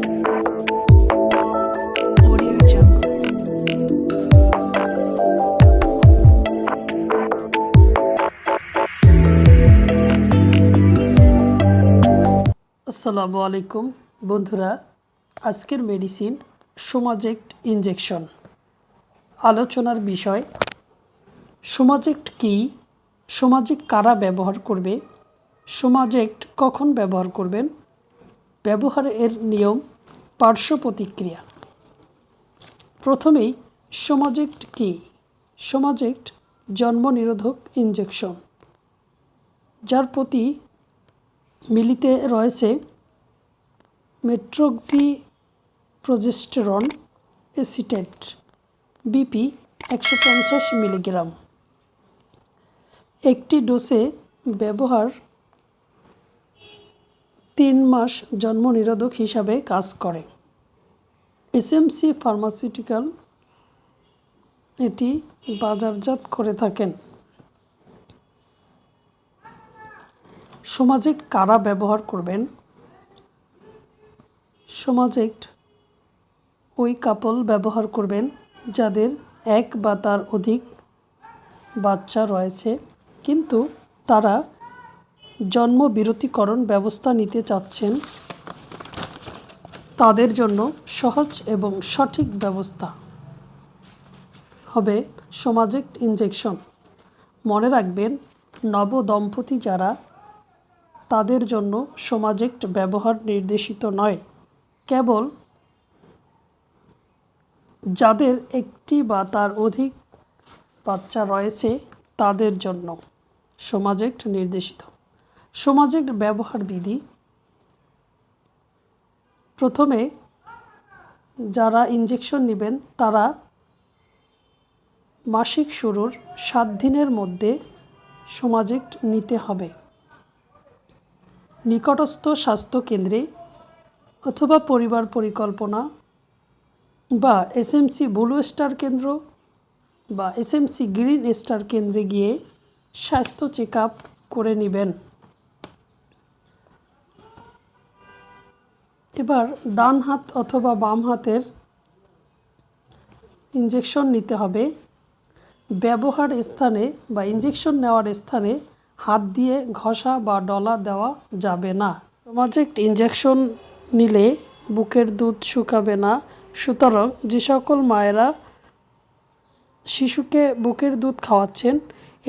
আসসালামু আলাইকুম, বন্ধুরা। আজকের মেডিসিন সোমাজেক্ট ইনজেকশন আলোচনার বিষয় সোমাজেক্ট কী? সোমাজেক্ট কারা ব্যবহার করবে? সোমাজেক্ট কখন ব্যবহার করবেন? ব্যবহারের নিয়ম পার্শ্ব প্রতিক্রিয়া। প্রথমেই সোমাজেক্ট কী? সোমাজেক্ট জন্ম নিরোধক ইনজেকশন। যার প্রতি মিলিতে রয়েছে মেট্রোক্সি প্রজেস্টেরন এসিটেট বিপি একশো পঞ্চাশ মিলিগ্রাম। একটি ডোসে ব্যবহার তিন মাস জন্ম নিরোধক হিসাবে কাজ করে। এসএমসি ফার্মাসিউটিক্যাল এটি বাজারজাত করে থাকেন। সমাজেক্ট কারা ব্যবহার করবেন? সমাজেক্ট ওই কাপল ব্যবহার করবেন যাদের এক বা তার অধিক বাচ্চা রয়েছে, কিন্তু তারা জন্ম বিরতিকরণ ব্যবস্থা নিতে চাচ্ছেন তাদের জন্য সহজ এবং সঠিক ব্যবস্থা হবে সমাজেক্ট ইনজেকশন মনে রাখবেন নব দম্পতি যারা, তাদের জন্য সমাজেক্ট ব্যবহার নির্দেশিত নয়। কেবল যাদের একটি বা তার অধিক বাচ্চা রয়েছে, তাদের জন্য সমাজেক্ট নির্দেশিত। সমাজেক্ট ব্যবহার বিধি। প্রথমে যারা ইঞ্জেকশন নেবেন, তারা মাসিক শুরুর সাত দিনের মধ্যে সমাজেক্ট নিতে হবে। নিকটস্থ স্বাস্থ্য কেন্দ্রে অথবা পরিবার পরিকল্পনা বা এসএমসি ব্লু স্টার কেন্দ্র বা এসএমসি গ্রিন স্টার কেন্দ্রে গিয়ে স্বাস্থ্য চেক আপ করে নেবেন। এবার ডান হাত অথবা বাম হাতের ইঞ্জেকশন নিতে হবে। ব্যবহার স্থানে বা ইঞ্জেকশন নেওয়ার স্থানে হাত দিয়ে ঘষা বা ডলা দেওয়া যাবে না। সমাজেক্ট ইঞ্জেকশন নিলে বুকের দুধ শুকাবে না। সুতরাং যে সকল মায়েরা শিশুকে বুকের দুধ খাওয়াচ্ছেন,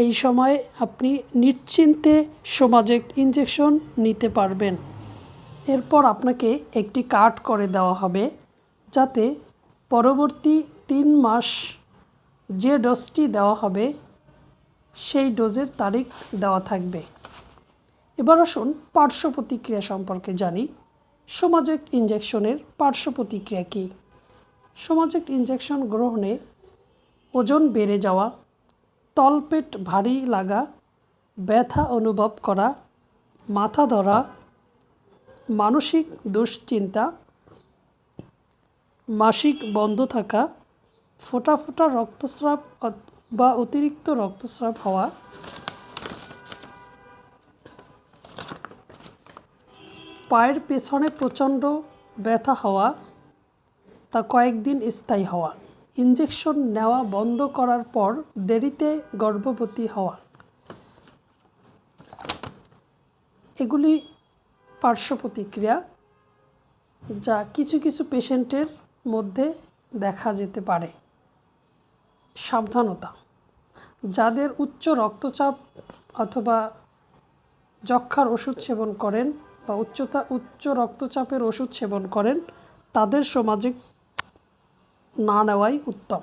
এই সময় আপনি নিশ্চিন্তে সমাজেক্ট ইঞ্জেকশন নিতে পারবেন। এরপর আপনাকে একটি কার্ড করে দেওয়া হবে যাতে পরবর্তী তিন মাস যে ডোজটি দেওয়া হবে, সেই ডোজের তারিখ দেওয়া থাকবে। এবার আসুন পার্শ্ব প্রতিক্রিয়া সম্পর্কে জানি। সমাজেক্ট ইঞ্জেকশনের পার্শ্ব প্রতিক্রিয়া কী? সমাজেক্ট ইঞ্জেকশন গ্রহণে ওজন বেড়ে যাওয়া, তলপেট ভারী লাগা, ব্যথা অনুভব করা, মাথা ধরা মানসিক দুশ্চিন্তা, মাসিক বন্ধ থাকা, ফোঁটা ফোঁটা রক্তস্রাব বা অতিরিক্ত রক্তস্রাব হওয়া। পায়ের পেছনে প্রচণ্ড ব্যথা হওয়া, তা কয়েকদিন স্থায়ী হওয়া। ইঞ্জেকশন নেওয়া বন্ধ করার পর দেরিতে গর্ভবতী হওয়া। এগুলি পার্শ্ব প্রতিক্রিয়া যা কিছু কিছু পেশেন্টের মধ্যে দেখা যেতে পারে। সাবধানতা। যাদের উচ্চ রক্তচাপ অথবা যক্ষার ওষুধ সেবন করেন বা উচ্চতা, উচ্চ রক্তচাপের ওষুধ সেবন করেন, তাদের সমাজে না নেওয়াই উত্তম।